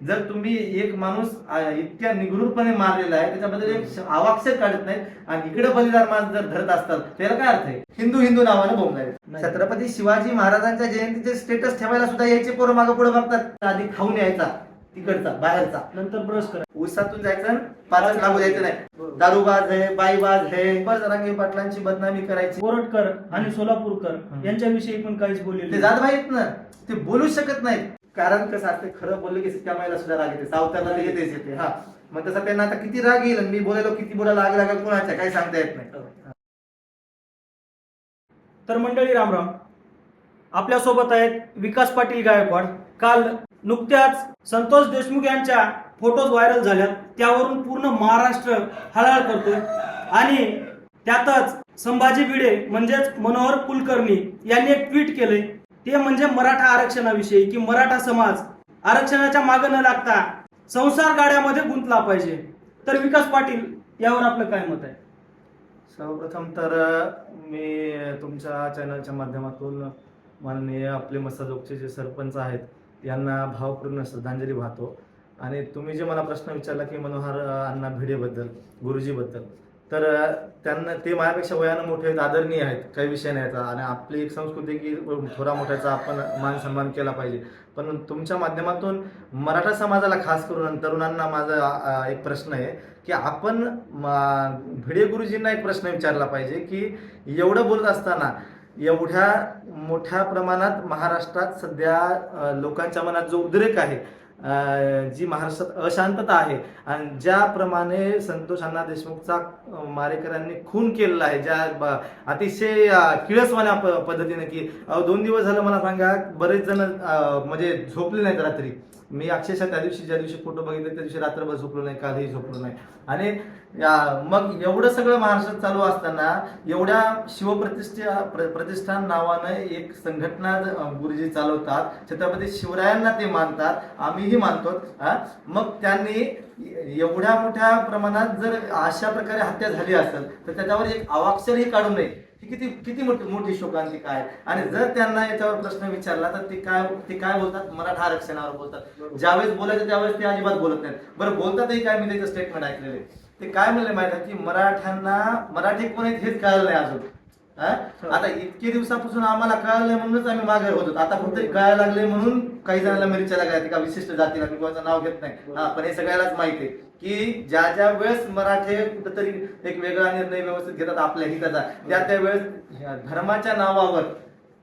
जर तुम्ही एक माणूस इतक्या निगडूरपणे मारलेला आहे त्याच्याबद्दल एक अवाक्षर काढत नाही आणि इकडे बलिदान मास जर धरत असतात त्याला काय अर्थ आहे? हिंदू हिंदू नावानं नाही. छत्रपती शिवाजी महाराजांच्या जयंतीचे स्टेटस ठेवायला सुद्धा यायचे पोरं मागं पुढे बघतात. आधी खाऊन यायचा तिकडचा बाहेरचा. नंतर ब्रश करा. ऊसातून जायचं पाचच लागू द्यायचं नाही. दारूबाज आहे बाईबाज आहे बस रंगे पाटलांची बदनामी करायची. कोरटकर आणि सोलापूरकर. यांच्याविषयी पण काहीच ते बोलले जाधव आहेत ना. ते बोलू शकत नाहीत. कारण कसं असते खरं बोललं की सिक्कामाईला सुद्धा राग येते सावताला येतेच येते हा. मग तसं त्यांना आता किती राग येईल मी बोलायला किती बोलायला लाग लागेल कोणाच्या काही सांगता येत नाही. हो. तर मंडळी रामराम आपल्यासोबत आहेत विकास पाटील गायकवाड. काल नुकत्याच संतोष देशमुख यांच्या फोटोज व्हायरल झाल्यात. त्यावरून पूर्ण महाराष्ट्र हळहळ करतोय. आणि त्यातच संभाजी भिडे म्हणजेच मनोहर कुलकर्णी यांनी एक ट्विट केलंय. ते म्हणजे मराठा आरक्षणाविषयी की मराठा समाज आरक्षणाच्या मागे न लागता संसार गाड्यामध्ये गुंतला पाहिजे. तर विकास पाटील यावर आपलं काय मत आहे? सर्वप्रथम तर मी तुमच्या चॅनलच्या माध्यमातून माननीय आपले मसाजोगचे जे सरपंच आहेत यांना भावपूर्ण श्रद्धांजली वाहतो. आणि तुम्ही जे मला प्रश्न विचारला की मनोहर अण्णा भिडेबद्दल गुरुजीबद्दल तर त्यांना ते माझ्यापेक्षा वयानं मोठे आहेत आदरणीय आहेत काही विषय नाही याचा. आणि आपली एक संस्कृती की थोरा मोठ्याचा आपण मान सन्मान केला पाहिजे. पण तुमच्या माध्यमातून मराठा समाजाला खास करून तरुणांना माझा एक प्रश्न आहे की आपण भिडे गुरुजींना एक प्रश्न विचारला पाहिजे की एवढं बोलत असताना एवढ्या मोठ्या प्रमाणात महाराष्ट्रात सध्या लोकांच्या मनात जो उद्रेक आहे जी महाराष्ट्रात अशांतता आहे आणि ज्याप्रमाणे संतोष अण्णा देशमुखचा मारेकरांनी खून केलेला आहे ज्या अतिशय किळसवाण्या पद्धतीने की दोन दिवस झालं मला सांगा बरेच जण म्हणजे झोपले नाहीत रात्री. मी अक्षरशः त्या दिवशी ज्या दिवशी फोटो बघितले त्या दिवशी रात्रभर झोपलो नाही कालही झोपलो नाही. आणि मग एवढं सगळं महाराष्ट्रात चालू असताना एवढ्या शिवप्रतिष्ठा प्र- प्रतिष्ठान नावानं एक संघटना गुरुजी चालवतात. छत्रपती शिवरायांना ते मानतात. आम्हीही मानतो. हा? मग त्यांनी एवढ्या मोठ्या प्रमाणात जर अशा प्रकारे हत्या झाली असेल तर त्याच्यावर एक अवाक्षरही काढू नये. ही किती किती मोठी मोठी शोकांतिका काय? आणि जर त्यांना याच्यावर प्रश्न विचारला तर ते काय ते काय बोलतात? मराठा आरक्षणावर बोलतात. ज्यावेळेस बोलायचं त्यावेळेस ते अजिबात बोलत नाहीत. बरं बोलतातही काय? मी त्याचं स्टेटमेंट ऐकलेले ते काय म्हणले माहिती की मराठ्यांना मराठी कोण आहेत हेच कळलं नाही अजून. आता इतके दिवसापासून आम्हाला कळलं म्हणूनच आम्ही मागे होतो. आता फक्त कळायला लागले म्हणून काही जणांना मिरच्या लागल्या का विशिष्ट जातीला मी कोणाचं नाव घेत नाही. हा पण हे सगळ्यालाच माहिती आहे की ज्या ज्या वेळेस मराठे कुठेतरी एक वेगळा निर्णय व्यवस्थित घेतात आपल्या हिताचा त्या त्या वेळेस धर्माच्या नावावर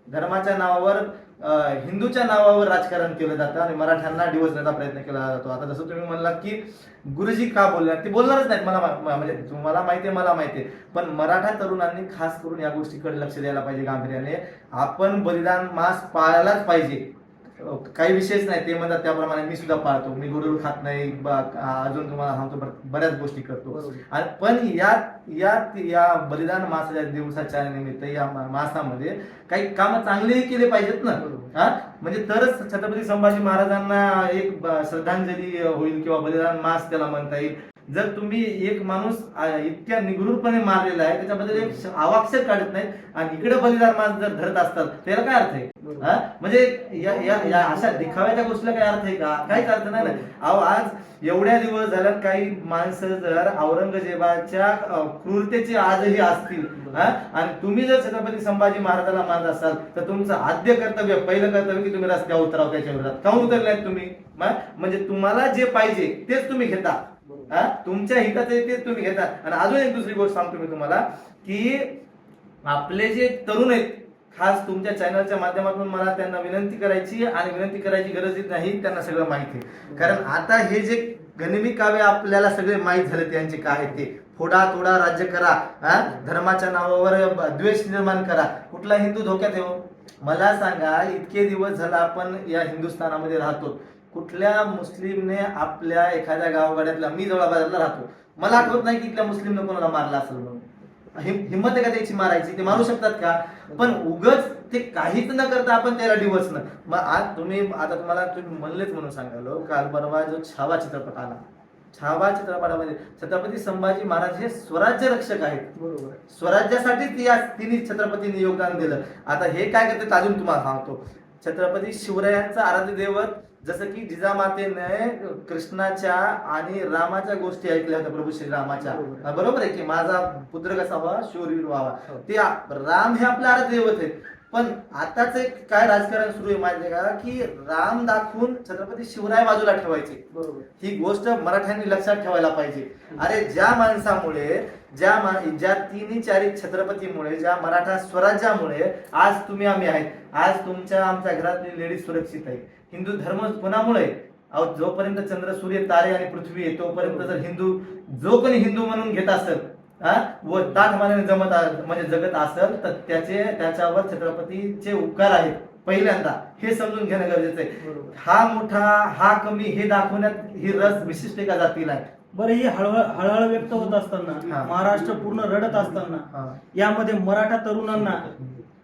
धर्माच्या नावावर हिंदूच्या नावावर राजकारण केलं जातं आणि मराठ्यांना डिवचण्याचा देण्याचा प्रयत्न केला जातो. आता जसं तुम्ही म्हणला की गुरुजी का बोलणार ते बोलणारच नाहीत. मला मा- म्हणजे तुम्हाला माहिती आहे मला माहिती आहे. पण मराठा तरुणांनी खास करून या गोष्टीकडे लक्ष द्यायला पाहिजे गांभीर्याने. आपण बलिदान मास पाळायलाच पाहिजे. काही विषयच नाही ते म्हणतात त्याप्रमाणे मी सुद्धा पाळतो. मी गुरु खात नाही अजून तुम्हाला सांगतो बऱ्याच गोष्टी करतो. आणि पण यात यात या बलिदान मासाच्या दिवसाच्या निमित्त या मासामध्ये काही काम चांगलेही केले पाहिजेत ना. हा म्हणजे तरच छत्रपती संभाजी महाराजांना एक श्रद्धांजली होईल किंवा बलिदान मास त्याला म्हणता येईल. जर तुम्ही एक माणूस इतक्या निगडूरपणे मारलेला आहे त्याच्याबद्दल एक अवाक्षर काढत नाही आणि इकडे बलिदान मास जर धरत असतात त्याला काय अर्थ आहे? म्हणजे या या या अशा दिखाव्याच्या गोष्टीला काय अर्थ आहे का? काहीच अर्थ नाही ना. अहो आज एवढ्या दिवस झाल्यात काही माणसं जर औरंगजेबाच्या क्रूरतेचे आजही असतील हा? आणि तुम्ही जर छत्रपती संभाजी महाराजांना मानत असाल तर तुमचं आद्य कर्तव्य पहिलं कर्तव्य की तुम्ही रस्त्यावर उतराव त्याच्या विरोधात. का उतरले नाहीत तुम्ही? म्हणजे तुम्हाला जे पाहिजे तेच तुम्ही घेता. हा? तुमच्या हिताचे ते तुम्ही घेता आणि अजून एक दुसरी गोष्ट सांगतो मी तुम्हाला की आपले जे तरुण आहेत खास तुमच्या चॅनलच्या माध्यमातून मला त्यांना विनंती करायची आणि विनंती करायची गरज नाही त्यांना सगळं माहिती आहे. कारण आता हे जे गनिमी काव्य आपल्याला सगळे माहीत झाले त्यांचे काय ते. फोडा तोडा राज्य करा हा? धर्माच्या नावावर द्वेष निर्माण करा. कुठला हिंदू धोक्यात येऊ हो? मला सांगा इतके दिवस झाला आपण या हिंदुस्थानामध्ये राहतो. कुठल्या मुस्लिमने आपल्या एखाद्या गावगाड्यातला मी जवळबाजारला राहतो. मला आठवत नाही की इथल्या मुस्लिमने कोणाला मारला असेल म्हणून. हिम- हिंमत आहे का त्याची मारायची? ते मारू शकतात का? पण उगच ते काहीच न करता आपण त्याला डिवचणं मग आज तुम्ही आता तुम्हाला तुम्ही म्हणलेच म्हणून सांगालो काल परवा जो छावा चित्रपट आला. छावा चित्रपटामध्ये छत्रपती संभाजी महाराज हे स्वराज्य रक्षक आहेत. बरोबर. स्वराज्यासाठी या तिन्ही छत्रपतींनी योगदान दिलं. आता हे काय करतात अजून तुम्हाला सांगतो. छत्रपती शिवरायांचं आराध्य दैवत जसं की जिजामातेने कृष्णाच्या आणि रामाच्या गोष्टी ऐकल्या होत्या प्रभू श्रीरामाच्या. बरोबर. हा, आहे की माझा पुत्र कसा व्हावा? शूरवीर व्हावा. हो. ते राम हे आपले आराध्य दैवत आहेत. पण आताच एक काय राजकारण सुरू आहे माहिती का? की राम दाखवून छत्रपती शिवराय बाजूला ठेवायचे. बरोबर. ही गोष्ट मराठ्यांनी लक्षात ठेवायला पाहिजे. अरे ज्या माणसामुळे ज्या मा- ज्या तिन्ही चारी छत्रपतीमुळे ज्या मराठा स्वराज्यामुळे आज तुम्ही आम्ही आहेत. आज तुमच्या आमच्या घरातली लेडीज सुरक्षित आहे हिंदू धर्म कोणामुळे? अहो जोपर्यंत चंद्र सूर्य तारे आणि पृथ्वी आहे तोपर्यंत जर हिंदू जो कोणी हिंदू म्हणून घेत असेल हा व ताठ मानाने जमत म्हणजे जगत असेल तर त्याचे त्याच्यावर छत्रपतीचे उपकार आहेत पहिल्यांदा. हे समजून घेणं गरजेचं आहे. हा मोठा हा कमी हे दाखवण्यात ही रस विशिष्ट एका जातीला आहे. बरं ही हळहळ हळहळ व्यक्त होत हा. असताना महाराष्ट्र पूर्ण रडत असताना हा. यामध्ये मराठा तरुणांना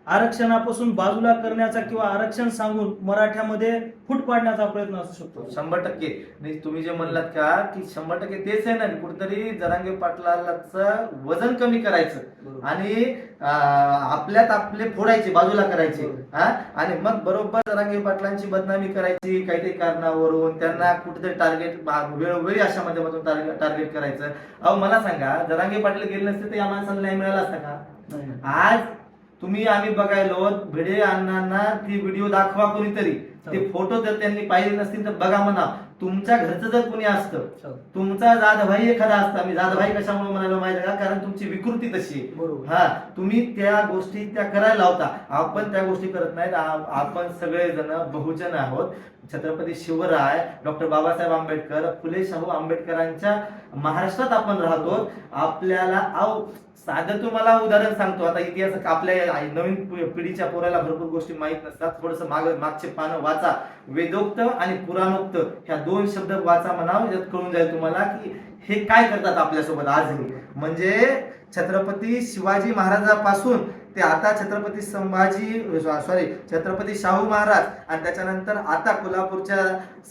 आरक्षणापासून बाजूला करण्याचा किंवा आरक्षण सांगून मराठ्यामध्ये फूट पाडण्याचा प्रयत्न असू शकतो. शंभर टक्के. नाही तुम्ही जे म्हणलात का की शंभर टक्के तेच आहे ना कुठेतरी जरांगे पाटलाचं वजन कमी करायचं. आणि आपल्यात आपले फोडायचे बाजूला करायचे. हा? आणि मग बरोबर जरांगे पाटलांची बदनामी करायची काहीतरी कारणावरून त्यांना कुठेतरी टार्गेट वेळोवेळी अशा माध्यमातून टार्गेट करायचं. अहो मला सांगा जरांगे पाटील गेले नसते तर या माणसाला न्याय मिळाला असता का? आज तुम्ही आम्ही बघायलो भिडे अण्णांना ती व्हिडिओ दाखवा कोणीतरी. ते फोटो जर त्यांनी पाहिले नसतील तर बघा म्हणा तुमच्या घरचं जर कोणी असतं तुमचा जाधभाई एखादा असता मी जाधभाई कशामुळे म्हणालो माहिती का? कारण तुमची विकृती तशी हा तुम्ही त्या गोष्टी त्या करायला लावता. आपण त्या गोष्टी करत नाहीत. आपण सगळेजण बहुजन आहोत. छत्रपती शिवराय डॉक्टर बाबासाहेब आंबेडकर फुले शाहू आंबेडकरांच्या महाराष्ट्रात आपण राहतो. आपल्याला अहो साधं तुम्हाला उदाहरण सांगतो. आता इतिहास आपल्या नवीन पिढीच्या पोराला भरपूर गोष्टी माहीत नसतात. थोडस माग मागचे पानं वाचा. वेदोक्त आणि पुराणोक्त ह्या दोन शब्द वाचा म्हणा यात कळून जाईल तुम्हाला की हे काय करतात आपल्यासोबत आजही म्हणजे छत्रपती शिवाजी महाराजापासून ते आता छत्रपती संभाजी सॉरी छत्रपती शाहू महाराज आणि त्याच्यानंतर आता कोल्हापूरच्या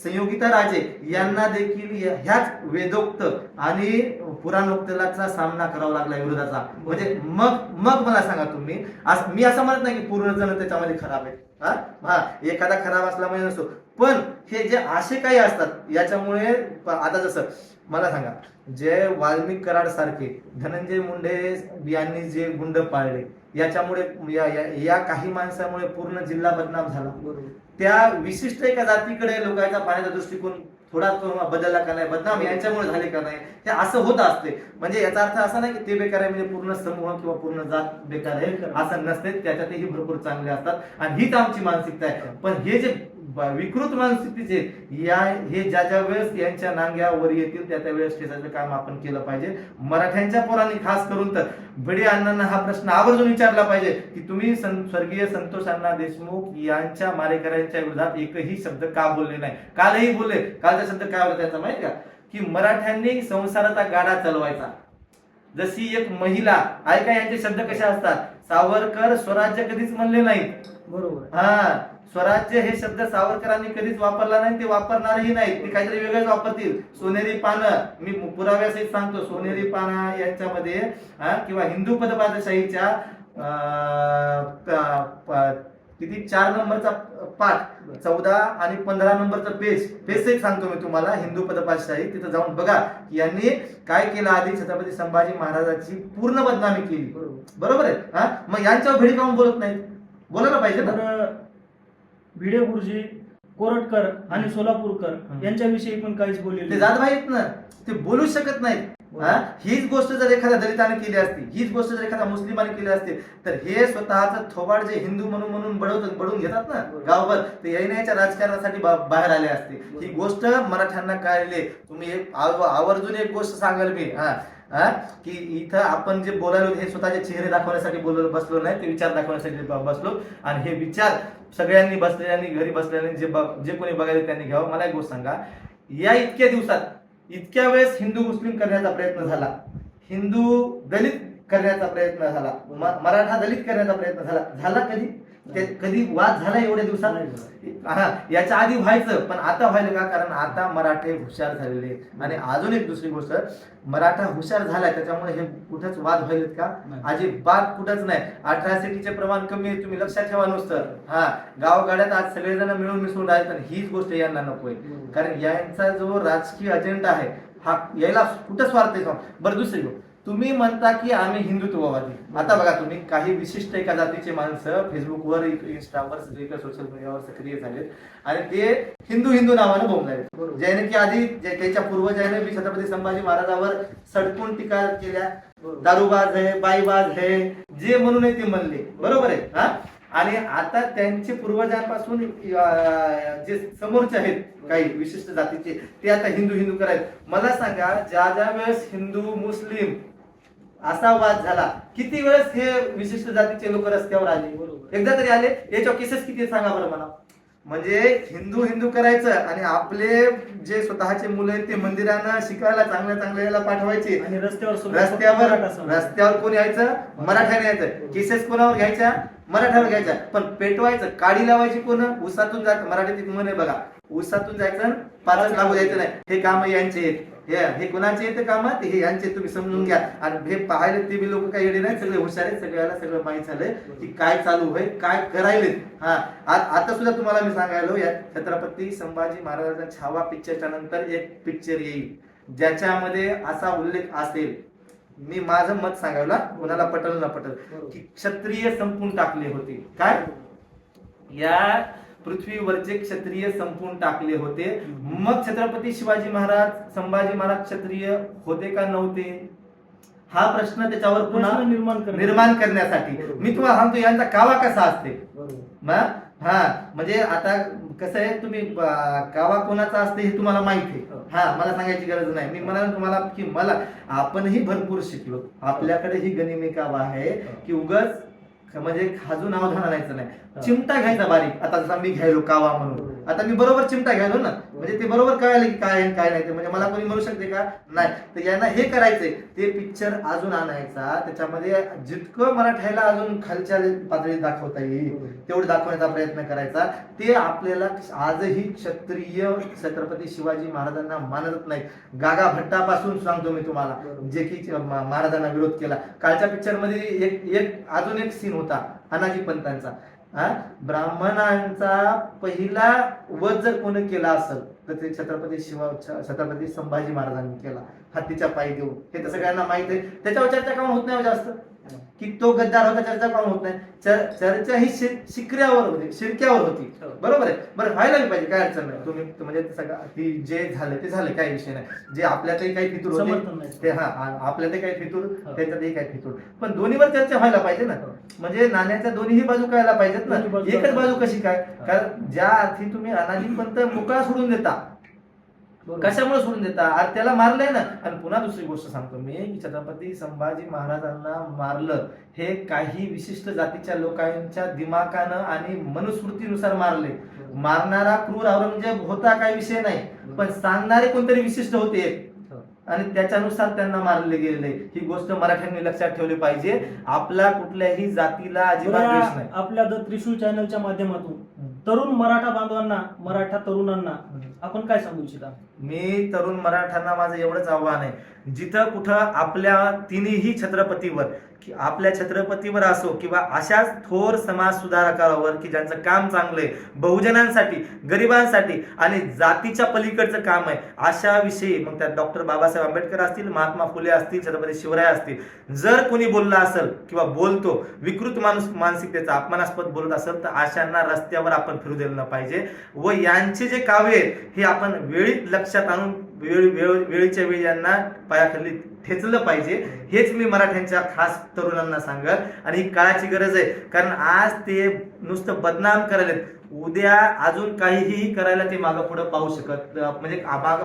संयोगिता राजे यांना देखील ह्याच वेदोक्त आणि पुराणोक्तलाचा सामना करावा लागला विरोधाचा. म्हणजे मग मग मला सांगा तुम्ही. आज मी असं म्हणत नाही की पूर्ण जण त्याच्यामध्ये खराब आहे हा? हा एखादा खराब असला म्हणजे नसतो. पण हे जे असे काही असतात याच्यामुळे आता जसं मला सांगा जे वाल्मिक कराड सारखे धनंजय मुंडे यांनी जे गुंड पाळले याच्यामुळे या, या, या काही माणसामुळे पूर्ण जिल्हा बदनाम झाला. त्या विशिष्ट एका जातीकडे लोकांचा पाहण्याचा दृष्टिकोन थोडा तो बदलला का नाही बदनाम यांच्यामुळे झाले का नाही हे असं होत असते. म्हणजे याचा अर्थ असा नाही की ते बेकार आहे म्हणजे पूर्ण समूह किंवा पूर्ण जात बेकार आहे. असं नसते. त्याच्यातही भरपूर चांगले असतात. आणि हीच आमची मानसिकता आहे. पण हे जे विकृत मानसिकतेचे या हे ज्या ज्या वेळेस यांच्या नांग्यावर येतील त्या त्या वेळेस ठेचायचं काम आपण केलं पाहिजे. मराठ्यांच्या पोरांनी खास करून तर भिडे अण्णांना हा प्रश्न आवर्जून विचारला पाहिजे की तुम्ही स्वर्गीय संतोष अण्णा देशमुख यांच्या मारेकऱ्यांच्या विरोधात एकही शब्द का बोलले नाही? कालही बोलले. कालचा शब्द काय होता त्याचा माहिती का? की मराठ्यांनी संसाराचा गाडा चालवायचा. जशी एक महिला ऐका यांचे शब्द कसे असतात? सावरकर स्वराज्य कधीच म्हणले नाहीत. बरोबर. हा. स्वराज्य हे शब्द सावरकरांनी कधीच वापरला नाही ते वापरणारही नाही ते काहीतरी वेगळंच वापरतील. सोनेरी पानं. मी पुराव्यासहित सांगतो सोनेरी पानं यांच्यामध्ये किंवा हिंदू पदपादशाहीच्या किती चार नंबरचा पाठ चौदा आणि पंधरा नंबरचं पेज पेज एक सांगतो मी तुम्हाला हिंदू पदपादशाही तिथं जाऊन बघा यांनी काय केलं आधी छत्रपती संभाजी महाराजाची पूर्ण बदनामी केली. बरोबर. आहे? हा? मग यांच्यावर भिडी काऊन बोलत नाहीत. बोलायला पाहिजे ना. भिडे गुरुजी कोरटकर आणि सोलापूरकर. यांच्याविषयी पण काहीच ते बोलले जाधव आहेत ना. ते बोलू शकत नाहीत. हा? हीच गोष्ट जर एखाद्या दलिताने केली असती हीच गोष्ट जर एखाद्या मुस्लिमाने केली असती तर हे स्वतःचं थोबाड जे हिंदू म्हणून म्हणून बडवत बडवून घेतात ना. गावभर ते येण्याच्या राजकारणासाठी बाहेर आले असते. ही गोष्ट मराठ्यांना कळली. तुम्ही आवर्जून एक गोष्ट सांगाल मी. हा? की इथं आपण जे बोलायलो हे स्वतःचे चेहरे दाखवण्यासाठी बोललो बसलो नाही ते विचार दाखवण्यासाठी बसलो. आणि हे विचार सगळ्यांनी बसलेल्यांनी घरी बसलेल्यांनी जे ब- जे कोणी बघायला त्यांनी घ्यावं. मला एक गोष्ट सांगा. या इतक्या दिवसात इतक्या वेळेस हिंदू मुस्लिम करण्याचा प्रयत्न झाला. हिंदू दलित करण्याचा प्रयत्न झाला. म- मराठा दलित करण्याचा प्रयत्न झाला. झाला कधी? ते कधी वाद झाला एवढ्या दिवसात? हा याच्या आधी व्हायचं पण आता व्हायला का? कारण आता मराठे हुशार झालेले आणि अजून एक दुसरी गोष्ट मराठा हुशार झालाय त्याच्यामुळे हे कुठंच वाद व्हायलेत का. अजिबात कुठंच नाही. अट्रॅसिटीचे प्रमाण कमी आहे तुम्ही लक्षात ठेवा नुसतं. हा गावगाड्यात आज सगळेजण मिळून मिसळून राहत आणि हीच गोष्ट यांना नकोय कारण यांचा जो राजकीय अजेंडा आहे हा यायला कुठं स्वार्थ? बरं दुसरी गोष्ट. तुम्ही म्हणता की आम्ही हिंदुत्ववादी. आता बघा तुम्ही काही विशिष्ट एका जातीचे माणसं फेसबुकवर इंस्टावर सोशल मीडियावर सक्रिय झालेत. आणि ते हिंदू हिंदू नावानं बोंबलायत. ज्याने की आधी त्याच्या पूर्वजाने बी छत्रपती संभाजी महाराजावर सडकून टीका केल्या. दारूबाज आहे बाईबाज आहे जे म्हणून ते म्हणले. बरोबर आहे हा? आणि आता त्यांचे पूर्वजांपासून जे समोरचे आहेत काही विशिष्ट जातीचे ते आता हिंदू हिंदू करायत मला सांगा ज्या ज्या वेळेस हिंदू मुस्लिम असा वाद झाला. किती वेळेस हे विशिष्ट जातीचे लोक रस्त्यावर आले? बरोबर. एकदा तरी आले? याच्या केसेस किती सांगा बरं मला. म्हणजे हिंदू हिंदू करायचं आणि आपले जे स्वतःचे मुलं आहेत ते मंदिरानं शिकायला चांगल्या चांगल्या याला पाठवायचे. आणि रस्त्यावर रस्त्यावर. रस्त्यावर कोण यायचं? मराठ्याने यायचं. केसेस कोणावर घ्यायच्या? मराठ्यावर घ्यायच्या. पण पेटवायचं. काडी लावायची कोण? उसातून जायचं मराठीत म्हण आहे बघा. उसातून जायचं पाचच लागू द्यायचं नाही. हे काम यांचे आहेत. हे हे कुणाचे येते कामात हे यांचे तुम्ही समजून घ्या. आणि हे पाहायला ते बी लोक काही येडे नाही सगळे हुशार आहेत सगळ्याला सगळं माहीत झालंय की काय चालू होय काय करायले. हा आता सुद्धा तुम्हाला मी सांगायलो या छत्रपती संभाजी महाराजांचा छावा पिक्चरच्या नंतर एक पिक्चर येईल. ज्याच्यामध्ये असा उल्लेख असेल मी माझं मत सांगायला कोणाला पटल ना पटल की क्षत्रिय संपून टाकले होते. काय? या पृथ्वीवरचे क्षत्रिय संपून टाकले होते. मग छत्रपती शिवाजी महाराज संभाजी महाराज क्षत्रिय होते का नव्हते? हा प्रश्न त्याच्यावर पुन्हा निर्माण. निर्माण करण्यासाठी. मी तुम्हाला सांगतो यांचा कावा कसा असते? हा म्हणजे आता कसं आहे तुम्ही कावा कोणाचा असते हे तुम्हाला माहिती हो. आहे. हा. मला सांगायची गरज नाही. मी म्हणाल तुम्हाला की मला आपणही भरपूर शिकलो. आपल्याकडे ही गनिमी कावा आहे हो. की उगच म्हणजे खाजून अवधान आणायचं नाही. चिमटा घ्यायचा बारीक. आता जसा मी घ्यायलो कावा म्हणून. आता मी बरोबर चिमटा घ्यायलो ना म्हणजे ते बरोबर कळालं की काय आहे काय नाही ते म्हणजे मला कोणी म्हणू शकते का? नाही. तर यांना हे करायचंय. ते पिक्चर अजून आणायचा. त्याच्यामध्ये जितकं मराठ्याला अजून खालच्या पातळीत दाखवता येईल तेवढं दाखवण्याचा प्रयत्न करायचा. ते आपल्याला आजही क्षत्रिय छत्रपती शिवाजी महाराजांना मानत नाहीत. गागा भट्टापासून सांगतो मी तुम्हाला जे की महाराजांना विरोध केला. कालच्या पिक्चरमध्ये एक एक अजून एक सीन होता अनाजी पंतांचा. ब्राह्मणांचा पहिला वध जर कोणी केला असेल तर ते छत्रपती शिवा छत्रपती संभाजी महाराजांनी केला हत्तीच्या पायी देऊन. हे तर सगळ्यांना माहीत आहे. त्याच्यावर चर्चा काम होत नाही हो जास्त? की तो गद्दार होता चर्चा काऊन होत नाही चर- चर्चा ही शि- शिकऱ्यावर होती शिरक्यावर होती. बरोबर आहे बरं व्हायला पाहिजे काय अडचण नाही तुम्ही म्हणजे ते जे झालं ते झालं काही विषय नाही जे आपल्यातही काही फितूर होते. ते हा आपल्यातही काही फितूर. त्याच्यातही काही फितूर पण दोन्हीवर चर्चा व्हायला पाहिजे ना. म्हणजे नाण्याच्या दोन्हीही बाजू कळायला पाहिजेत ना एकच बाजू कशी काय. कारण ज्या अर्थी तुम्ही अनाजी पंत मोकळा सोडून देता. कशामुळे सोडून देता? अरे त्याला मारलंय ना. आणि पुन्हा दुसरी गोष्ट सांगतो मी की छत्रपती संभाजी महाराजांना मारलं हे काही विशिष्ट जातीच्या लोकांच्या दिमाकानं आणि मनुस्मृतीनुसार मारले. मारणारा क्रूर औरंगजेब होता काही विषय नाही पण सांगणारे कोणतरी विशिष्ट होते. हो. आणि त्याच्यानुसार त्यांना मारले गेले. ही गोष्ट मराठ्यांनी लक्षात ठेवली पाहिजे. आपला कुठल्याही जातीला अजिबात आपल्या द त्रिशूळ चॅनलच्या माध्यमातून तरुण मराठा बांधवांना मराठा तरुणांना आपण काय सांगू इच्छिता? मी तरुण मराठ्यांना माझं एवढंच आव्हान आहे. जिथं कुठं आपल्या तिन्ही छत्रपतीवर की आपल्या छत्रपतीवर असो किंवा अशाच थोर समाज सुधारकावर की ज्यांचं काम चांगलं आहे बहुजनांसाठी गरिबांसाठी आणि जातीच्या पलीकडचं काम आहे अशा विषयी मग त्यात डॉक्टर बाबासाहेब आंबेडकर असतील महात्मा फुले असतील छत्रपती शिवराय असतील जर कोणी बोलला असेल किंवा बोलतो विकृत माणूस मानसिकतेचा अपमानास्पद बोलत असेल तर अशांना रस्त्यावर आपण फिरू दिलं पाहिजे. व यांचे जे काव्य आहेत हे आपण वेळीत लक्षात आणून वेळ वेळ वेळीच्या वेळी यांना पायाखाली ठेचलं पाहिजे. हेच मी मराठ्यांच्या खास तरुणांना सांगत आणि ही काळाची गरज आहे. कारण आज ते नुसतं बदनाम करायला उद्या अजून काहीही करायला ते मागं पुढे पाहू शकत म्हणजे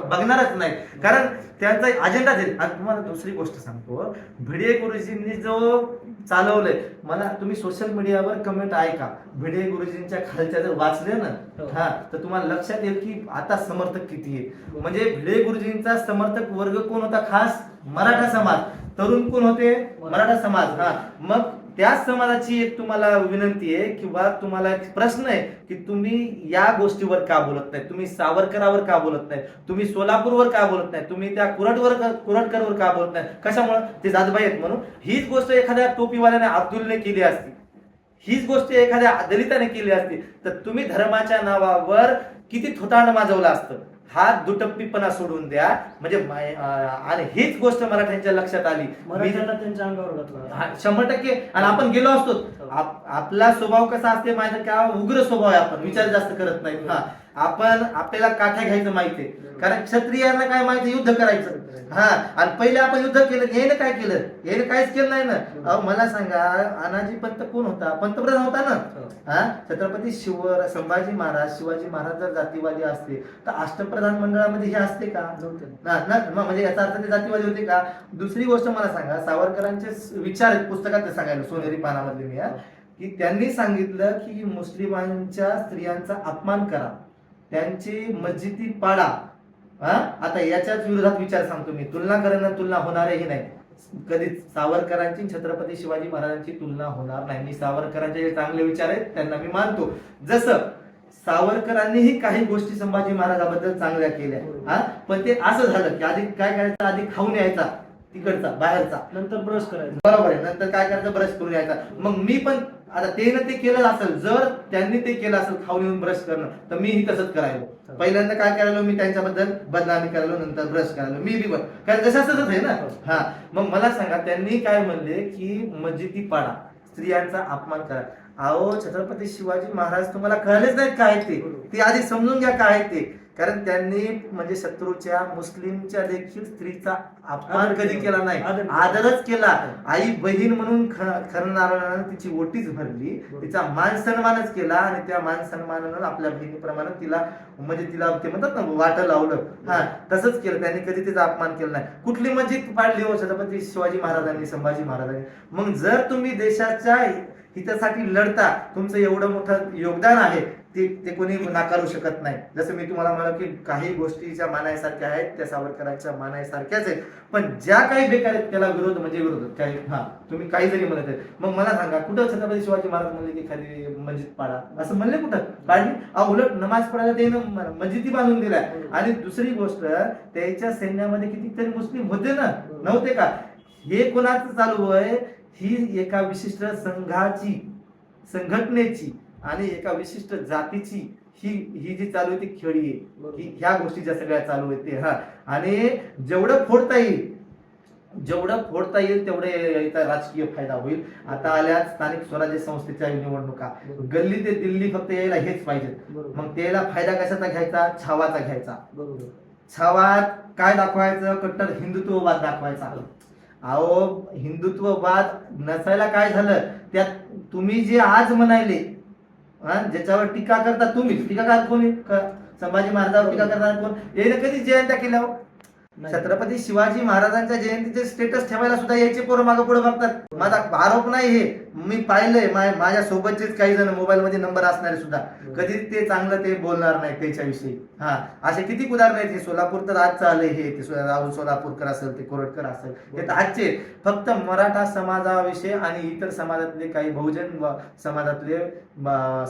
बघणारच नाही कारण त्यांचा अजेंडाच आहे आणि तुम्हाला दुसरी गोष्ट सांगतो. भिडे गुरुजींनी जो चालवलंय. मला तुम्ही सोशल मीडियावर कमेंट ऐका. भिडे गुरुजींच्या खालच्या जर वाचले ना हो. हा तर तुम्हाला लक्षात येईल की आता समर्थक किती आहे म्हणजे भिडे गुरुजींचा समर्थक वर्ग कोण होता खास? मराठा समाज. तरुण कोण होते? मराठा समाज हा. मग त्याच समाजाची एक तुम्हाला विनंती आहे किंवा तुम्हाला एक प्रश्न आहे की तुम्ही या गोष्टीवर का बोलत नाही? तुम्ही सावरकरावर का बोलत नाही? तुम्ही सोलापूरवर का बोलत नाही? तुम्ही त्या कुरटवर कुरटकरवर का बोलत नाही? कशामुळे? ते जातबाई आहेत म्हणून. हीच गोष्ट एखाद्या टोपीवाल्याने अब्दुलने केली असती. हीच गोष्ट एखाद्या दलिताने केली असती. तर तुम्ही धर्माच्या नावावर किती थोतांड माजवलं असतं? हा दुटप्पीपणा सोडून द्या. म्हणजे माय- अं, आणि हीच गोष्ट मराठ्यांच्या लक्षात आली. मराठ्यांना त्यांच्या अंगावर घातला हा, शंभर टक्के. आणि आपण गेलो असतो. आप- आपला स्वभाव कसा असते माहिती का? उग्र स्वभाव आहे आपण. विचार जास्त करत नाही. हा. आपण आपल्याला काठ्या घ्यायचं माहिती आहे? कारण क्षत्रियांना काय माहिती? युद्ध करायचं. हा आणि पहिले आपण युद्ध केलं याने काय केलं? याने काहीच केलं नाही ना. अहो मला सांगा अनाजी पंत कोण होता? पंतप्रधान होता ना? हा. छत्रपती शिव संभाजी महाराज शिवाजी महाराज जर जातीवादी असते तर अष्टप्रधान मंडळामध्ये हे असते का? म्हणजे याचा अर्थ ते जातीवादी होते का? दुसरी गोष्ट मला सांगा सावरकरांचे विचार पुस्तकात सांगायला सोनेरी पानामधले मी हा, की त्यांनी सांगितलं की मुस्लिमांच्या स्त्रियांचा अपमान करा. त्यांची मस्जिदी पाडा. हा? आता याच्याच विरोधात विचार सांगतो मी. तुलना करणं तुलना होणारही नाही. कधीच सावरकरांची छत्रपती शिवाजी महाराजांची तुलना होणार नाही. मी सावरकरांचे जे चांगले विचार आहेत त्यांना मी मानतो. जसं सावरकरांनीही काही गोष्टी संभाजी महाराजाबद्दल चांगल्या केल्या. हा? पण ते असं झालं की आधी काय करायचं? आधी खाऊन यायचा तिकडचा बाहेरचा. नंतर ब्रश करायचं. बरोबर आहे. नंतर काय करायचं? ब्रश करून यायचा. मग मी पण आता ते ना ते केलं असेल जर त्यांनी ते केलं असेल खाऊन येऊन ब्रश करणं तर मीही तसंच करायलो पहिल्यांदा काय करायलो मी? त्यांच्याबद्दल बदनामी करायलो नंतर ब्रश करायलो. मी बी कारण जशाच आहे ना? हा. मग मला सांगा त्यांनी काय म्हणले की मस्जिदी पाडा स्त्रियांचा अपमान करा. अहो छत्रपती शिवाजी महाराज तुम्हाला कळलेच नाहीत काय ते. ते आधी समजून घ्या काय ते. कारण त्यांनी म्हणजे शत्रूच्या मुस्लिमच्या देखील स्त्रीचा अपमान कधी केला. नाही. आदरच केला. आई बहीण म्हणून ख- खरं नारायणानं तिची ओटीच भरली. तिचा मान सन्मानच केला आणि त्या मान सन्मानानं आपल्या बहिणीप्रमाणे तिला म्हणजे तिला ते म्हणतात ना वाट लावलं. हा तसंच केलं. त्यांनी कधी तिचा अपमान केला नाही. कुठली मस्जिद पाडली हो छत्रपती शिवाजी महाराजांनी संभाजी महाराजांनी? मग जर तुम्ही देशाच्या हितासाठी लढता तुमचं एवढं मोठं योगदान आहे ते ते कोणी नाकारू शकत नाही. जसं मी तुम्हाला म्हणलं की काही गोष्टीच्या मानायसारख्या आहेत त्या सावरकरांच्या मानायसारख्याच आहेत. पण ज्या काही बेकार आहेत त्याला विरोध म्हणजे विरोध. काही हा तुम्ही काही जरी म्हणत आहे मग मला सांगा कुठं छत्रपती शिवाजी महाराज म्हणले की एखादी मस्जिद पाडा? असं म्हणले कुठं? पाडली उलट नमाज पडायला ते मस्जिदी बांधून दिलाय. आणि दुसरी गोष्ट त्याच्या सैन्यामध्ये कितीतरी मुस्लिम होते ना? नव्हते का? हे कोणाचं चालू आहे? ही एका विशिष्ट संघाची संघटनेची. आणि एका विशिष्ट जातीची ही ही जी चालू आहे ती खेळी आहे. की ह्या गोष्टी ज्या सगळ्या चालू आहेत ते हा. आणि जेवढं फोडता येईल जेवढं फोडता येईल तेवढे याचा राजकीय फायदा होईल. आता आल्या स्थानिक स्वराज्य संस्थेच्या निवडणुका. गल्ली ते दिल्ली फक्त यायला हेच पाहिजे मग त्याला फायदा कशाचा घ्यायचा? छावाचा घ्यायचा. छावात काय दाखवायचं? कट्टर हिंदुत्ववाद दाखवायचा. अहो हिंदुत्ववाद नसायला काय झालं? त्यात तुम्ही जे आज म्हणायले हा, ज्याच्यावर टीका करता तुम्ही. टीकाकार कोणी? संभाजी महाराजांवर टीका करताना कोण? याने कधी जयंत्या केल्या हो? छत्रपती शिवाजी महाराजांच्या जयंतीचे स्टेटस ठेवायला सुद्धा यायचे पोरं मागं पुढे बघतात. माझा आरोप नाही हे. मी पाहिलंय माझ्या सोबतचेच काही जण मोबाईल मध्ये नंबर असणारे सुद्धा. कधी ते चांगलं ते बोलणार नाही त्याच्याविषयी. हा असे किती उदाहरण आहेत हे? सोलापूर तर आजचं आलंय हे ते राहुल सोलापूरकर असेल ते कोरटकर असेल हे तर आजचे. फक्त मराठा समाजाविषयी आणि इतर समाजातले काही बहुजन समाजातले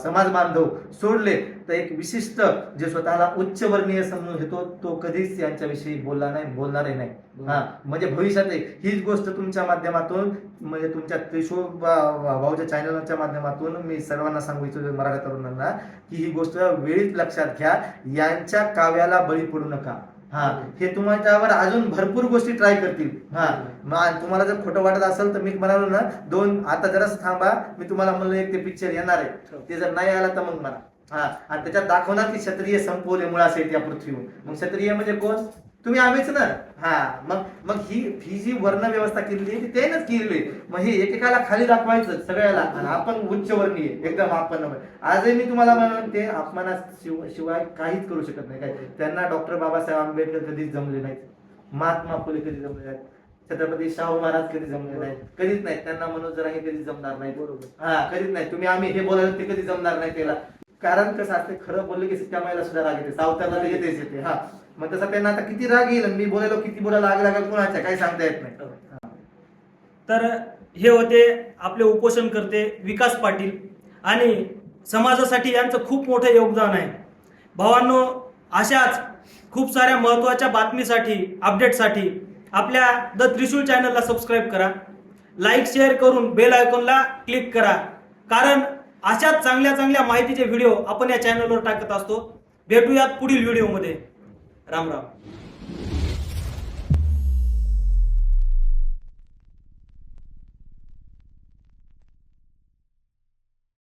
समाज बांधव सोडले तर एक विशिष्ट जे स्वतःला उच्च वर्णीय समजून घेतो तो कधीच यांच्याविषयी बोलला नाही बोलणारही नाही. हा म्हणजे भविष्यात हीच गोष्ट तुमच्या माध्यमातून म्हणजे तुमच्या त्रिशूळ भाऊच्या चॅनलच्या माध्यमातून मी सर्वांना सांगू इच्छितो मराठा तरुणांना की ही गोष्ट वेळीच लक्षात घ्या. यांच्या काव्याला बळी पडू नका. हा हे तुमच्यावर अजून भरपूर गोष्टी ट्राय करतील. हा तुम्हाला जर खोटं वाटत असेल तर मी म्हणालो ना दोन आता जरासं थांबा मी तुम्हाला म्हणलं एक ते पिक्चर येणार आहे. ते जर नाही आला तर मग म्हणा हा आणि त्याच्यात दाखवणार की क्षत्रिय संपवले मुळासहित या पृथ्वीवर मग क्षत्रिय म्हणजे कोण? तुम्ही आम्हीच ना. हा मग मग ही ही जी वर्ण व्यवस्था केलेली आहे ती त्यानंच केलेली आहे. मग हे एकेकाला खाली दाखवायचं सगळ्याला. आणि आपण उच्च वर्णीय एकदम आपण आजही मी तुम्हाला म्हणून ते अपमाना शिव- शिवाय काहीच करू शकत नाही. काय? त्यांना डॉक्टर बाबासाहेब आंबेडकर कधीच जमले नाहीत. महात्मा फुले कधी जमले नाहीत. छत्रपती शाहू महाराज कधी जमले नाहीत. कधीच नाही त्यांना मनोज जरांगे कधी जमणार नाही बरोबर. हा कधीच नाही तुम्ही आम्ही हे बोलायला ते कधी जमणार नाही त्याला. कारण कसं असते खरं बोललं की सीतामाईला सुद्धा राग येते. सावतारला तर येतेच येते. हा. मग तसा त्यांना आता किती राग येईल आणि मी बोलायलो किती बोलायला राग लागेल कोणाच्या? काही सांगता येत नाही. तर हे होते आपले उपोषण करते विकास पाटील आणि समाजासाठी यांचं खूप मोठं योगदान आहे. भावांनो अशाच खूप साऱ्या महत्त्वाच्या बातमीसाठी अपडेटसाठी आपल्या द त्रिशूल चॅनलला सबस्क्राईब करा. लाईक शेअर करून बेल आयकॉनला क्लिक करा. कारण अशाच चांगल्या चांगल्या माहितीचे व्हिडिओ आपण या चॅनलवर टाकत असतो. भेटूयात पुढील व्हिडिओमध्ये राम राम.